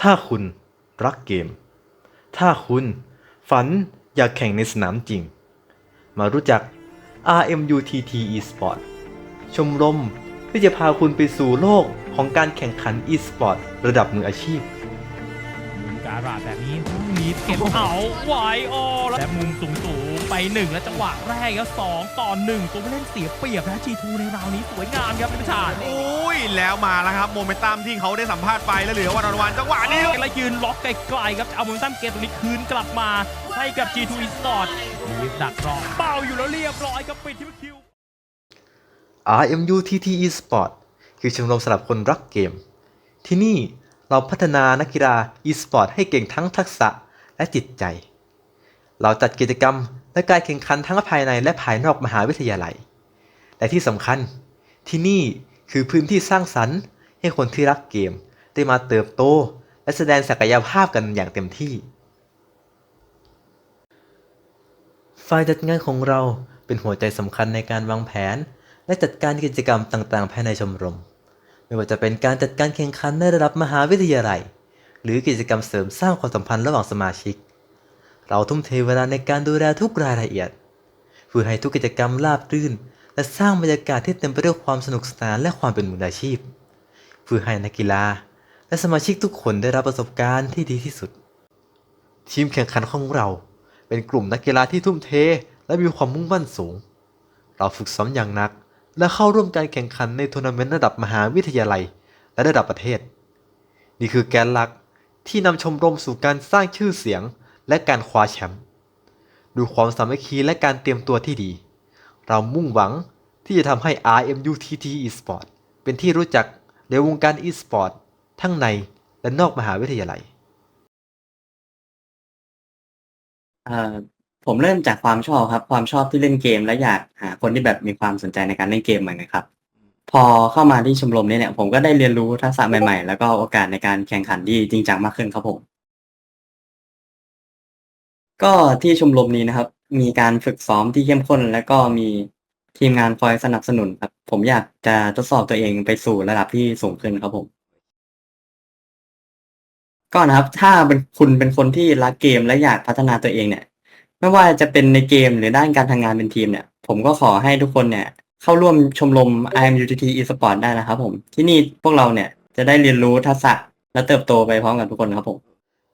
ถ้าคุณรักเกม ถ้าคุณฝันอยากแข่งในสนามจริง มารู้จัก RMUTT Esport ชมรมที่จะพาคุณไปสู่โลกของการแข่งขัน Esport ระดับมืออาชีพ มุมการาดแบบนี้มีเก็บเอาไวโอแล้วและมุมสูงสูงๆไปหนึ่งแล้วจังหวะแรกครับสองต่อหนึ่งตัวผู้เล่นเสียเปรียบนะ G2 ในราวนี้สวยงามครับเป็นชาติอุ้ยแล้วมาแล้วครับโมเมนตัมที่เขาได้สัมภาษณ์ไปแล้วเหลือวันวันจังหวะนี้แล้วยืนล็อกไกลๆครับจะเอาโมเมนตัมเกมตรงนี้คืนกลับมาให้กับ G2 Esport มีดักรอเป้าอยู่แล้วเรียบร้อยครับปิดที่คิว RMUTT Esport คือชมรมสำหรับคนรักเกม ที่นี่ เราพัฒนานักกีฬา Esport ให้เก่งทั้งทักษะและจิตใจ เราจัดกิจกรรมและการแข่งขันทั้งภายในและภายนอกมหาวิทยาลัย และที่สำคัญที่นี่คือพื้นที่สร้างสรรค์ ให้คนที่รักเกมได้มาเติบโต และแสดงศักยภาพกันอย่างเต็มที่ ฝ่ายจัดงานของเราเป็นหัวใจสำคัญในการวางแผน และจัดการกิจกรรมต่างๆ ภายในชมรม ไม่ว่าจะเป็นการจัดการแข่งขันในระดับมหาวิทยาลัย หรือกิจกรรมเสริมสร้างความสัมพันธ์ระหว่างสมาชิก เราทุ่มเทเวลาในการดูแลทุกรายละเอียด เพื่อให้ทุกกิจกรรมราบรื่น และสร้างบรรยากาศที่เต็มไปด้วยความสนุกสนานและความเป็นมืออาชีพ เพื่อให้นักกีฬา และสมาชิกทุกคนได้รับประสบการณ์ที่ดีที่สุด ทีมแข่งขันของเรา เป็นกลุ่มนักกีฬาที่ทุ่มเท และมีความมุ่งมั่นสูง เราฝึกซ้อมอย่างหนัก และเข้าร่วมการแข่งขันในทัวร์นาเมนต์ระดับมหาวิทยาลัย และระดับประเทศ นี่คือแกนหลักที่นำชมรมสู่การสร้างชื่อเสียงและการคว้าแชมป์ดูความสามัคคีและการเตรียมตัวที่ดี เรามุ่งหวังที่จะทำให้ RMUTT Esport เป็นที่รู้จักในวงการ Esport ทั้งในและนอกมหาวิทยาลัย ผมเริ่มจากความชอบครับ ความชอบที่เล่นเกม และอยากหาคนที่แบบมีความสนใจในการเล่นเกมเหมือนกันครับ พอเข้ามาที่ชมรมนี้เนี่ย ผมก็ได้เรียนรู้ทักษะใหม่ ๆ แล้วก็โอกาสในการแข่งขันที่จริงจังมากขึ้นครับผม ก็ที่ชมรมนี้นะครับ มีการฝึกซ้อมที่เข้มข้น และก็มีทีมงานคอยสนับสนุนครับ ผมอยากจะทดสอบตัวเองไปสู่ระดับที่สูงขึ้นครับผม ก็นะครับถ้าเป็นคุณเป็นคนที่รักเกมและอยากพัฒนาตัวเองเนี่ย ไม่ว่าจะเป็นในเกมหรือด้านการทำงานเป็นทีมเนี่ย ผมก็ขอให้ทุกคนเนี่ย เข้าร่วมชมรม IMUTT Esport ได้นะครับผม ที่นี่พวกเราเนี่ยจะได้เรียนรู้ทักษะและเติบโตไปพร้อมกันทุกคนครับผม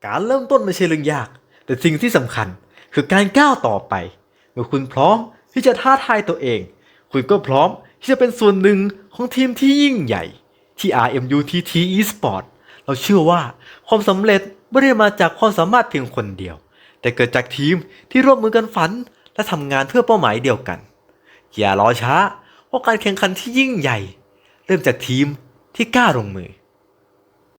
การเริ่มต้นไม่ใช่เรื่องยาก แต่สิ่งที่สำคัญคือการก้าวต่อไป เมื่อคุณพร้อมที่จะท้าทายตัวเอง คุณก็พร้อมที่จะเป็นส่วนหนึ่งของทีมที่ยิ่งใหญ่ ที่ RMUTT Esport เราเชื่อว่าความสำเร็จไม่ได้มาจากความสามารถเพียงคนเดียว แต่เกิดจากทีมที่ร่วมมือกันฝันและทำงานเพื่อเป้าหมายเดียวกัน อย่ารอช้าเพราะการแข่งขันที่ยิ่งใหญ่ เริ่มจากทีมที่กล้าลงมือ